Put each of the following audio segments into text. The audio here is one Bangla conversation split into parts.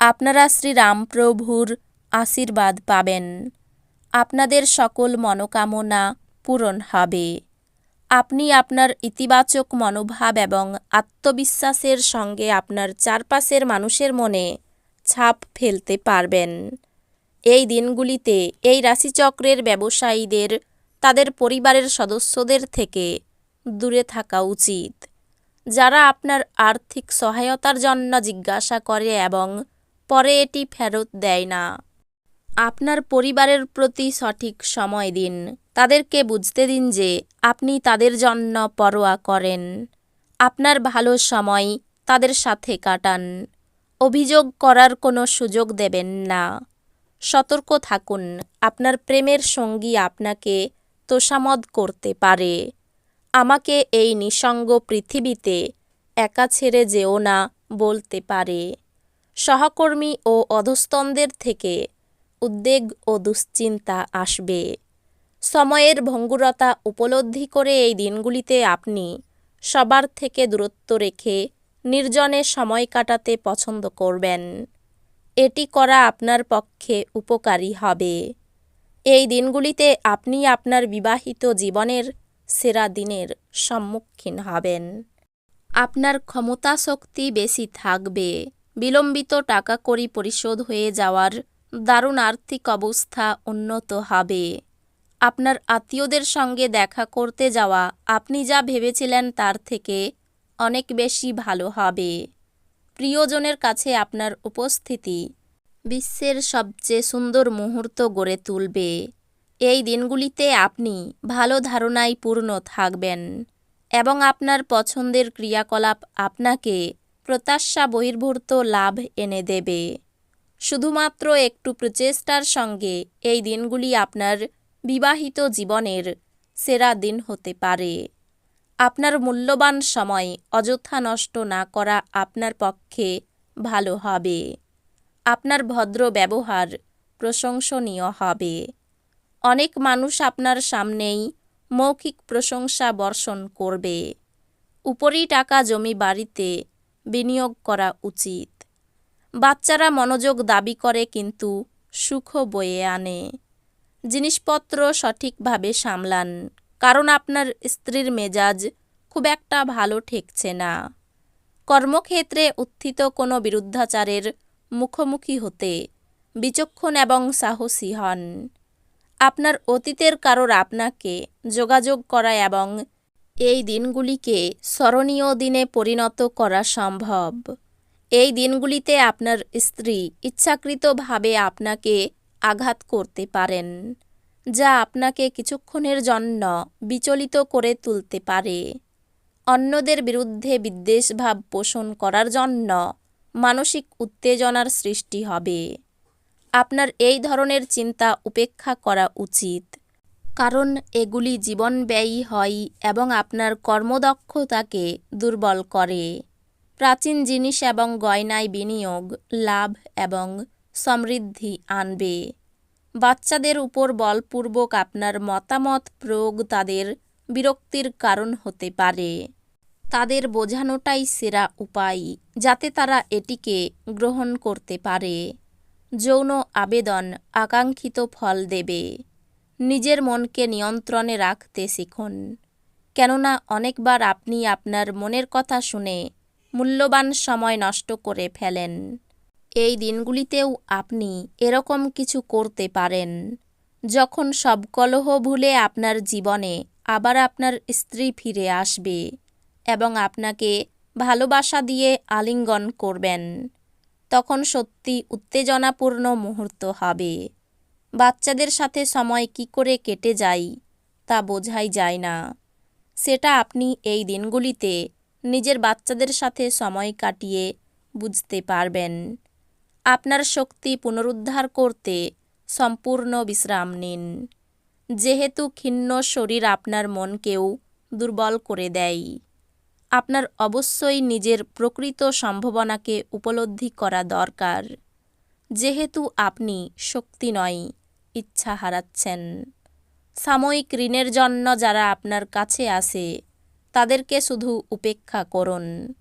আপনারা শ্রীরামপ্রভুর আশীর্বাদ পাবেন। আপনাদের সকল মনোকামনা পূরণ হবে। আপনি আপনার ইতিবাচক মনোভাব এবং আত্মবিশ্বাসের সঙ্গে আপনার চারপাশের মানুষের মনে ছাপ ফেলতে পারবেন। এই দিনগুলিতে এই রাশিচক্রের ব্যবসায়ীদের, তাদের পরিবারের সদস্যদের থেকে দূরে থাকা উচিত। যারা আপনার আর্থিক সহায়তার জন্য জিজ্ঞাসা করে এবং পরে এটি ফেরত দেয় না। আপনার পরিবারের প্রতি সঠিক সময় দিন। তাদেরকে বুঝতে দিন যে আপনি তাদের জন্য পরোয়া করেন। আপনার ভালো সময় তাদের সাথে কাটান। অভিযোগ করার কোনো সুযোগ দেবেন না। সতর্ক থাকুন, আপনার প্রেমের সঙ্গী আপনাকে তোষামদ করতে পারে। আমাকে এই নিঃসঙ্গ পৃথিবীতে একা ছেড়ে যেও না বলতে পারে। সহকর্মী ও অধস্তনদের থেকে উদ্বেগ ও দুশ্চিন্তা আসবে। সময়ের ভঙ্গুরতা উপলব্ধি করে এই দিনগুলিতে আপনি সবার থেকে দূরত্ব রেখে নির্জনে সময় কাটাতে পছন্দ করবেন। এটি করা আপনার পক্ষে উপকারী হবে। এই দিনগুলিতে আপনি আপনার বিবাহিত জীবনের সেরা দিনের সম্মুখীন হবেন। আপনার ক্ষমতা শক্তি বেশি থাকবে। বিলম্বিত টাকা কড়ি পরিশোধ হয়ে যাওয়ার দারুণ আর্থিক অবস্থা উন্নত হবে। আপনার আত্মীয়দের সঙ্গে দেখা করতে যাওয়া, আপনি যা ভেবেছিলেন তার থেকে অনেক বেশি ভালো হবে। প্রিয়জনের কাছে আপনার উপস্থিতি বিশ্বের সবচেয়ে সুন্দর মুহূর্ত গড়ে তুলবে। এই দিনগুলিতে আপনি ভালো ধারণায় পূর্ণ থাকবেন এবং আপনার পছন্দের ক্রিয়াকলাপ আপনাকে প্রত্যাশা বহির্ভূত লাভ এনে দেবে। শুধুমাত্র একটু প্রচেষ্টার সঙ্গে এই দিনগুলি আপনার বিবাহিত জীবনের সেরা দিন হতে পারে। আপনার মূল্যবান সময় অযথা নষ্ট না করা আপনার পক্ষে ভালো হবে। আপনার ভদ্র ব্যবহার প্রশংসনীয় হবে। অনেক মানুষ আপনার সামনেই মৌখিক প্রশংসা বর্ষণ করবে। উপরই টাকা জমি বাড়িতে বিনিয়োগ করা উচিত। বাচ্চারা মনোযোগ দাবি করে কিন্তু সুখ বয়ে আনে। জিনিসপত্র সঠিকভাবে সামলান, কারণ আপনার স্ত্রীর মেজাজ খুব একটা ভালো ঠেকছে না। কর্মক্ষেত্রে উত্থিত কোনো বিরুদ্ধাচারের মুখোমুখি হতে বিচক্ষণ এবং সাহসী হন। আপনার অতীতের কারোর আপনাকে যোগাযোগ করা এবং এই দিনগুলিকে স্মরণীয় দিনে পরিণত করা সম্ভব। এই দিনগুলিতে আপনার স্ত্রী ইচ্ছাকৃতভাবে আপনাকে আঘাত করতে পারেন, যা আপনাকে কিছুক্ষণের জন্য বিচলিত করে তুলতে পারে। অন্যদের বিরুদ্ধে বিদ্বেষভাব পোষণ করার জন্য মানসিক উত্তেজনার সৃষ্টি হবে। আপনার এই ধরনের চিন্তা উপেক্ষা করা উচিত। কারণ এগুলি জীবনব্যয়ী হয় এবং আপনার কর্মদক্ষতাকে দুর্বল করে। প্রাচীন জিনিস এবং গয়নায় বিনিয়োগ, লাভ এবং সমৃদ্ধি আনবে। বাচ্চাদের উপর বলপূর্বক আপনার মতামত প্রয়োগ তাদের বিরক্তির কারণ হতে পারে। তাদের বোঝানোটাই সেরা উপায়, যাতে তারা এটিকে গ্রহণ করতে পারে। যৌন আবেদন আকাঙ্ক্ষিত ফল দেবে। নিজের মনকে নিয়ন্ত্রণে রাখতে শিখুন। কেননা অনেকবার আপনি আপনার মনের কথা শুনে মূল্যবান সময় নষ্ট করে ফেলেন। এই দিনগুলিতেও আপনি এরকম কিছু করতে পারেন। যখন সব কলহ ভুলে আপনার জীবনে আবার আপনার স্ত্রী ফিরে আসবে এবং আপনাকে ভালোবাসা দিয়ে আলিঙ্গন করবেন, তখন সত্যি উত্তেজনাপূর্ণ মুহূর্ত হবে। বাচ্চাদের সাথে সময় কি করে কেটে যায় তা বোঝাই যায় না। সেটা আপনি এই দিনগুলিতে নিজের বাচ্চাদের সাথে সময় কাটিয়ে বুঝতে পারবেন। আপনার শক্তি পুনরুদ্ধার করতে সম্পূর্ণ বিশ্রাম নিন। যেহেতু ক্ষীণ শরীর আপনার মনকেও দুর্বল করে দেয়। আপনার অবশ্যই নিজের প্রকৃত সম্ভাবনাকে উপলব্ধি করা দরকার। যেহেতু আপনি শক্তি নয় ইচ্ছা হারাচ্ছেন। সাময়িক ঋণের জন্য যারা আপনার কাছে আসে তাদেরকে শুধু উপেক্ষা করুন।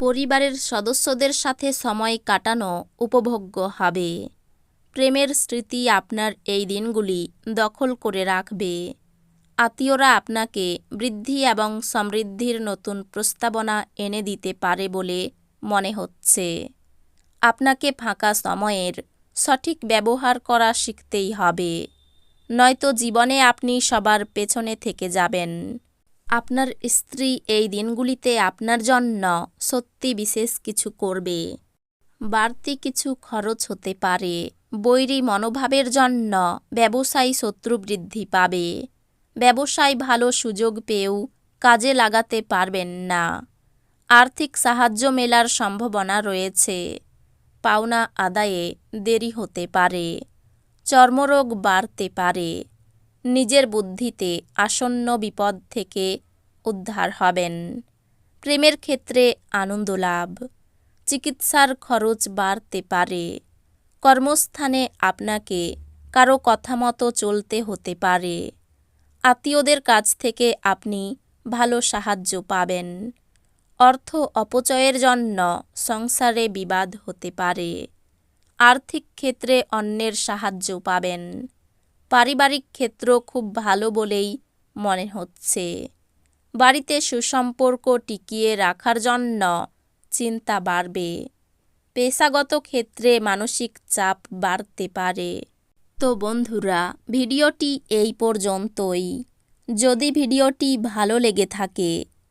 পরিবারের সদস্যদের সাথে সময় কাটানো উপভোগ্য হবে। প্রেমের স্মৃতি আপনার এই দিনগুলি দখল করে রাখবে। আত্মীয়রা আপনাকে বৃদ্ধি এবং সমৃদ্ধির নতুন প্রস্তাবনা এনে দিতে পারে বলে মনে হচ্ছে। আপনাকে ফাঁকা সময়ের সঠিক ব্যবহার করা শিখতেই হবে। নয়তো জীবনে আপনি সবার পেছনে থেকে যাবেন। আপনার স্ত্রী এই দিনগুলিতে আপনার জন্য সত্যি বিশেষ কিছু করবে। বাড়তি কিছু খরচ হতে পারে। বৈরী মনোভাবের জন্য ব্যবসায়ী শত্রু বৃদ্ধি পাবে। ব্যবসায় ভালো সুযোগ পেয়েও কাজে লাগাতে পারবেন না। আর্থিক সাহায্য মেলার সম্ভাবনা রয়েছে। পাওনা আদায়ে দেরি হতে পারে, চর্মরোগ বাড়তে পারে, নিজের বুদ্ধিতে আসন্ন বিপদ থেকে উদ্ধার হবেন। প্রেমের ক্ষেত্রে আনন্দ লাভ, চিকিৎসার খরচ বাড়তে পারে, কর্মস্থানে আপনাকে কারও কথা মতো চলতে হতে পারে, আত্মীয়দের কাছ থেকে আপনি ভালো সাহায্য পাবেন। অর্থ অপচয়ের জন্য সংসারে বিবাদ হতে পারে। আর্থিক ক্ষেত্রে অন্যের সাহায্য পাবেন। পারিবারিক ক্ষেত্র খুব ভালো বলেই মনে হচ্ছে। বাড়িতে সুসম্পর্ক টিকিয়ে রাখার জন্য চিন্তা বাড়বে। পেশাগত ক্ষেত্রে মানসিক চাপ বাড়তে পারে। তো বন্ধুরা, ভিডিওটি এই পর্যন্তই। যদি ভিডিওটি ভালো লেগে থাকে